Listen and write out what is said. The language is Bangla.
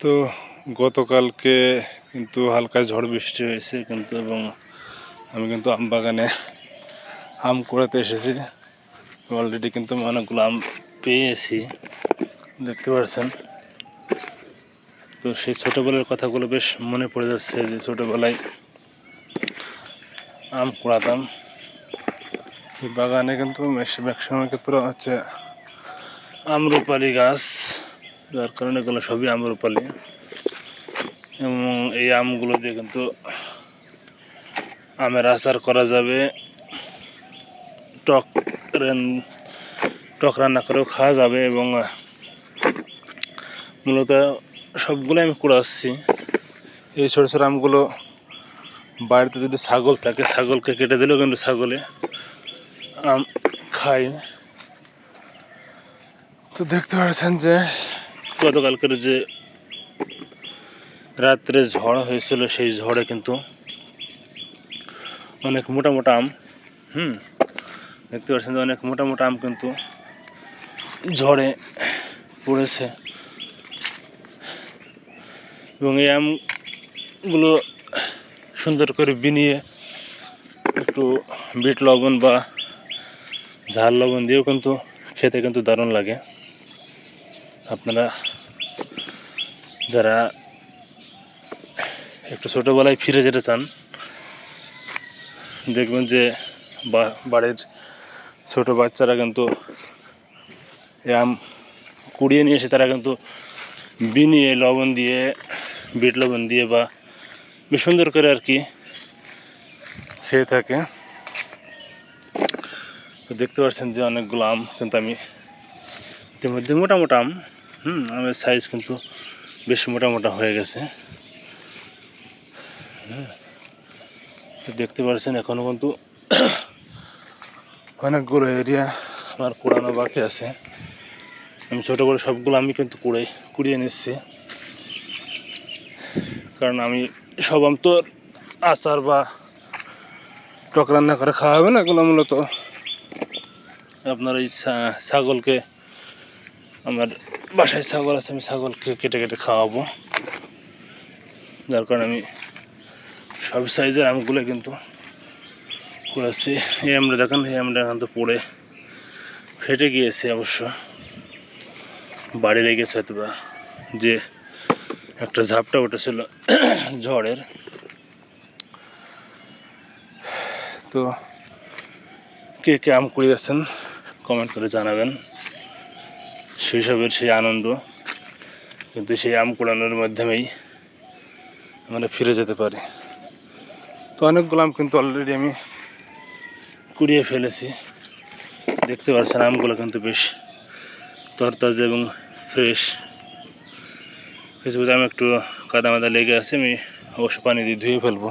তো গতকালকে কিন্তু হালকা ঝড় বৃষ্টি হয়েছে কিন্তু এবং আমি কিন্তু আম বাগানে আম কুড়াতে এসেছি। অলরেডি কিন্তু আমি অনেকগুলো আম পেয়েছি, দেখতে পাচ্ছেন তো সেই ছোটোবেলার কথাগুলো বেশ মনে পড়ে যাচ্ছে যে ছোটোবেলায় আম কুড়াতাম। বাগানে কিন্তু ম্যাক্সিমাম ক্ষেত্রে হচ্ছে আমরুপালি গাছ যার কারণে এগুলো সবই আমরুপালি এবং এই আমগুলো দিয়ে কিন্তু আমের আচার করা যাবে। টক টক রান্না করেও খাওয়া যাবে এবং, মূলত সবগুলো আমি কুড়াচ্ছি এই ছোটো ছোটো আমগুলো বাড়িতে যদি ছাগল থাকে, ছাগলকে কেটে দিলেও কিন্তু ছাগলে আম খায়। তো দেখতে পাচ্ছেন যে গতকালকের যে রাত্রে ঝড় হয়েছিল, সেই ঝড়ে কিন্তু অনেক মোটা মোটা আম, হুম, দেখতে পাচ্ছেন যে অনেক মোটা মোটা আম কিন্তু ঝড়ে পড়েছে। এবং এই আমগুলো সুন্দর করে বিনিয়ে একটু বিট লবণ বা ঝাল লবণ দিয়েও কিন্তু খেতে কিন্তু দারুণ লাগে। আপনারা যারা একটু ছোটোবেলায় ফিরে যেতে চান, দেখবেন যে বাড়ির ছোটো বাচ্চারা কিন্তু আম কুড়িয়ে নিয়ে এসে তারা কিন্তু বিনিয়ে লবণ দিয়ে, বিট লবণ দিয়ে বা বেশ সুন্দর করে আর কি খেয়ে থাকে। তো দেখতে পাচ্ছেন যে অনেকগুলো আম কিন্তু আমি ইতিমধ্যে মোটা মোটা আম হুম আমের সাইজ কিন্তু বেশ মোটা মোটা হয়ে গেছে। তো দেখতে পাচ্ছেন এখনও কিন্তু অনেকগুলো এরিয়া আমার কুড়ানো বাকি আছে। আমি ছোটো করে সবগুলো আমি কিন্তু কুড়ে কুড়িয়ে নিচ্ছি। কারণ আমি সব আম তো আচার বা টক রান্না করে খাওয়া হবে না, এগুলো মূলত। আপনার এই ছাগলকে আমার বাসায় ছাগল আছে, আমি ছাগলকে কেটে কেটে খাওয়াবো। যার কারণে আমি সব সাইজের আমগুলো কিন্তু করেছি। এই আমরা দেখেন, এই আমরা এখন তো পড়ে ফেটে গিয়েছে অবশ্য। বাড়ি লেগেছে হয়তো বা যে একটা ঝাপটা উঠেছিল ঝড়ের। তো কে কে আম কুড়িয়েছেন কমেন্ট করে জানাবেন। শৈশবের সেই আনন্দ, কিন্তু সেই আম কুড়ানোর মাধ্যমেই আমরা ফিরে যেতে পারি। তো অনেকগুলো আম কিন্তু অলরেডি আমি কুড়িয়ে ফেলেছি। দেখতে পাচ্ছেন, আমগুলো কিন্তু বেশ তরতাজা এবং ফ্রেশ কিছু আম একটু কাদা মাদা লেগে আছে, আমি অবশ্য পানি দিয়ে ধুয়ে ফেলব।